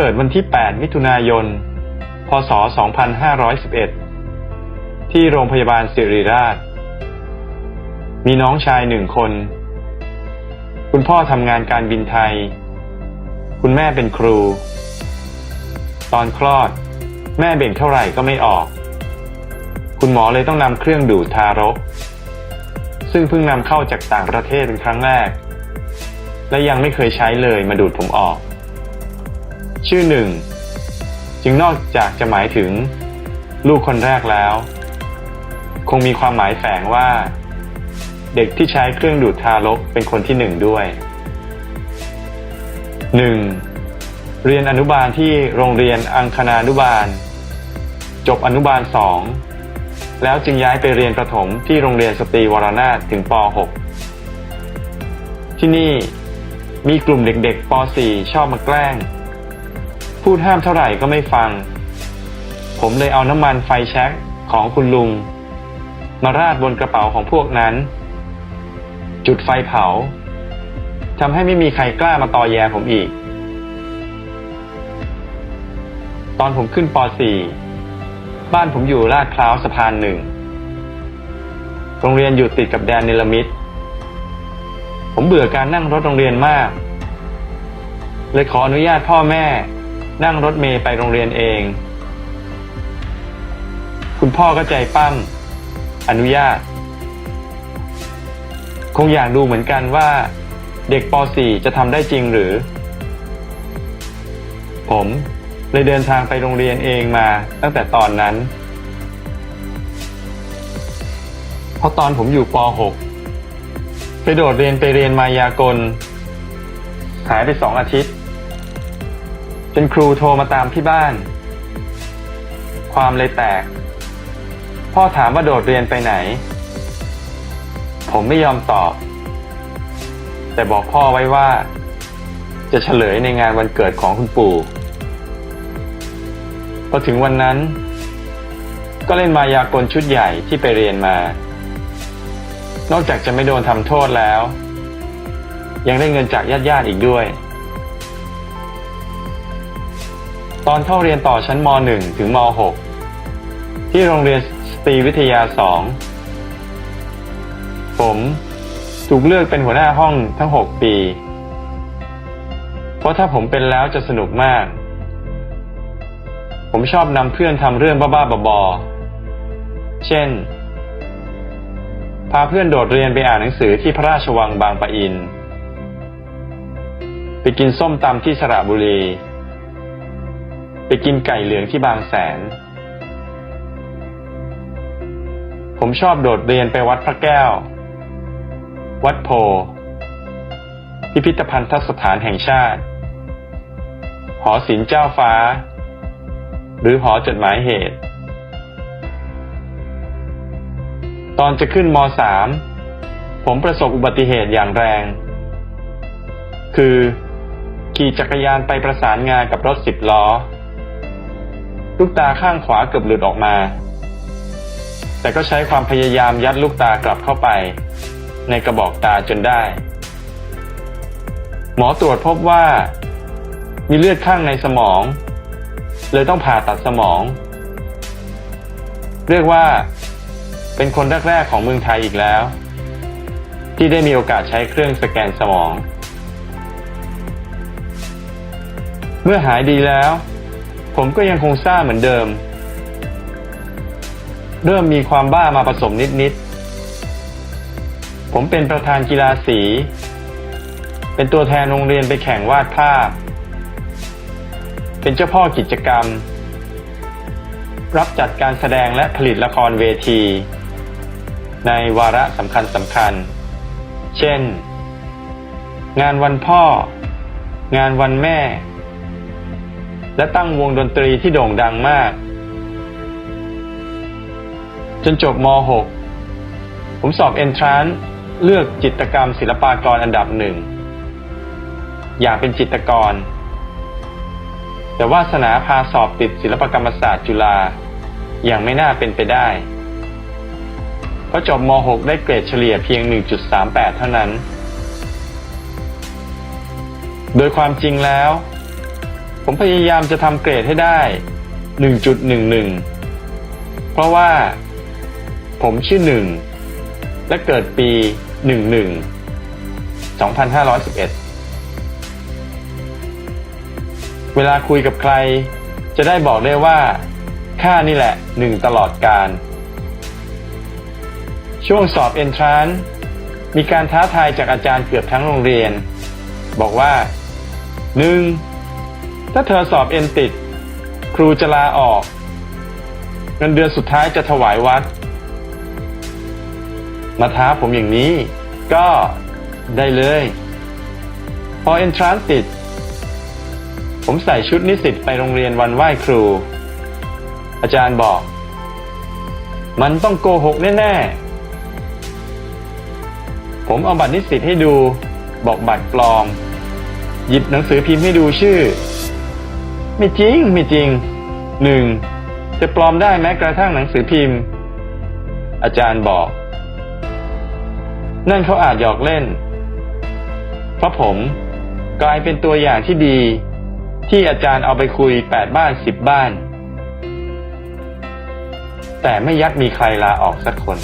เกิดวันที่ 8 มิถุนายน พศ 2511 ที่โรงพยาบาลสิริราช มีน้องชายหนึ่งคน คุณพ่อทำงานการบินไทย คุณแม่เป็นครู ตอนคลอด แม่เบ่งเท่าไหร่ก็ไม่ออก คุณหมอเลยต้องนำเครื่องดูดทารก ซึ่งเพิ่งนำเข้าจากต่างประเทศเป็นครั้งแรก และยังไม่เคยใช้เลยมาดูดผมออก ชื่อหนึ่ง จึงนอกจากจะหมายถึง ลูกคนแรกแล้ว คงมีความหมายแฝงว่า เด็กที่ใช้เครื่องดูดทารกเป็นคนที่หนึ่งด้วยหนึ่งเรียนอนุบาลที่โรงเรียนอังคณานุบาล จบอนุบาลสองแล้วจึงย้ายไปเรียนประถมที่โรงเรียนสตรีวรนาถถึงป .6 ที่นี่มีกลุ่มเด็กๆป .4 ชอบมาแกล้ง พูดห้ามเท่าไหร่ก็ไม่ฟัง ผมเลยเอาน้ำมันไฟแช็กของคุณลุง มาราดบนกระเป๋าของพวกนั้น จุดไฟเผาทำให้ไม่มีใครกล้ามาต่อแยผมอีก ตอนผมขึ้นป .4 บ้านผมอยู่ลาดพร้าวสะพานหนึ่ง โรงเรียนอยู่ติดกับแดนเนลมิตรผมเบื่อการนั่งรถโรงเรียนมาก เลยขออนุญาตพ่อแม่ นั่งรถเมย์ไปโรงเรียนเอง คุณพ่อก็ใจปั้มอนุญาต คงอยากดูเหมือนกันว่าเด็กป .4 จะทำได้จริงหรือ ผมเลยเดินทางไปโรงเรียนเองมาตั้งแต่ตอนนั้น เพราะตอนผมอยู่ป .6 ไปโดดเรียนไปเรียนมายากล หายไปสองอาทิตย์ นครูโทรมาตามที่บ้าน ความเลยแตก พ่อถามว่าโดดเรียนไปไหน ผมไม่ยอมตอบ แต่บอกพ่อไว้ว่า จะเฉลยในงานวันเกิดของคุณปู่พอถึงวันนั้น ก็เล่นมายากลชุดใหญ่ที่ไปเรียนมา นอกจากจะไม่โดนทำโทษแล้ว ยังได้เงินจากญาติญาติๆอีกด้วย ตอนเข้าเรียนต่อชั้นม .1 ถึงม .6 ที่โรงเรียนสตรีวิทยา 2 ผมถูกเลือกเป็นหัวหน้าห้องทั้ง 6 ปี เพราะถ้าผมเป็นแล้วจะสนุกมาก ผมชอบนำเพื่อนทำเรื่องบ้าๆบอๆเช่น พาเพื่อนโดดเรียนไปอ่านหนังสือที่พระราชวังบางปะอิน ไปกินส้มตำที่สระบุรี ไปกินไก่เหลืองที่บางแสน ผมชอบโดดเรียนไปวัดพระแก้ว วัดโพธิ์พิพิธภัณฑสถานแห่งชาติ หอศิลป์เจ้าฟ้า หรือหอจดหมายเหตุ ตอนจะขึ้นม .3 ผมประสบอุบัติเหตุอย่างแรง คือ ขี่จักรยานไปประสานงานกับรถสิบล้อ ลูกตาข้างขวาเกือบหลุดออกมา แต่ก็ใช้ความพยายามยัดลูกตากลับเข้าไป ในกระบอกตาจนได้ หมอตรวจพบว่า มีเลือดข้างในสมอง เลยต้องผ่าตัดสมอง เรียกว่าเป็นคนแรกๆของเมืองไทยอีกแล้ว ที่ได้มีโอกาสใช้เครื่องสแกนสมอง เมื่อหายดีแล้ว ผมก็ยังคงซ่าเหมือนเดิม เริ่มมีความบ้ามาผสมนิดๆ ผมเป็นประธานกีฬาสี เป็นตัวแทนโรงเรียนไปแข่งวาดภาพ เป็นเจ้าพ่อกิจกรรม รับจัดการแสดงและผลิตละครเวที ในวาระสำคัญสำคัญ เช่น งานวันพ่อ งานวันแม่ และตั้งวงดนตรีที่โด่งดังมาก จนจบม .6 ผมสอบเอนทรานเลือกจิตกรรมศิลปากรอันดับหนึ่ง อยากเป็นจิตกร แต่วาสนาพาสอบติดศิลปกรรมศาสตร์จุฬาอย่างไม่น่าเป็นไปได้ เพราะจบม .6 ได้เกรดเฉลี่ยเพียง 1.38 เท่านั้น โดยความจริงแล้ว ผมพยายามจะทำเกรดให้ได้ 1.11 เพราะว่า ผมชื่อหนึ่ง และเกิดปี 11 2511 เวลาคุยกับใคร จะได้บอกได้ว่าข้านี่แหละหนึ่งตลอดการ ช่วงสอบเอนทรานมีการท้าทายจากอาจารย์เกือบทั้งโรงเรียน บอกว่าหนึ่ง ถ้าเธอสอบเอ็นติด ครูจะลาออก เงินเดือนสุดท้ายจะถวายวัด มาท้าผมอย่างนี้ ก็ได้เลย พอเอนทรานติด ผมใส่ชุดนิสิตไปโรงเรียนวันไหว้ครู อาจารย์บอก มันต้องโกหกแน่ๆ ผมเอาบัตรนิสิตให้ดู บอกบัตรปลอมหยิบหนังสือพิมพ์ให้ดูชื่อ ไม่จริงไม่จริงหนึ่งจะปลอมได้แม้กระทั่งหนังสือพิมพ์ อาจารย์บอก นั่นเขาอาจหยอกเล่น เพราะผมกลายเป็นตัวอย่างที่ดี ที่อาจารย์เอาไปคุยแปดบ้านสิบบ้าน แต่ไม่ยักมีใครลาออกสักคน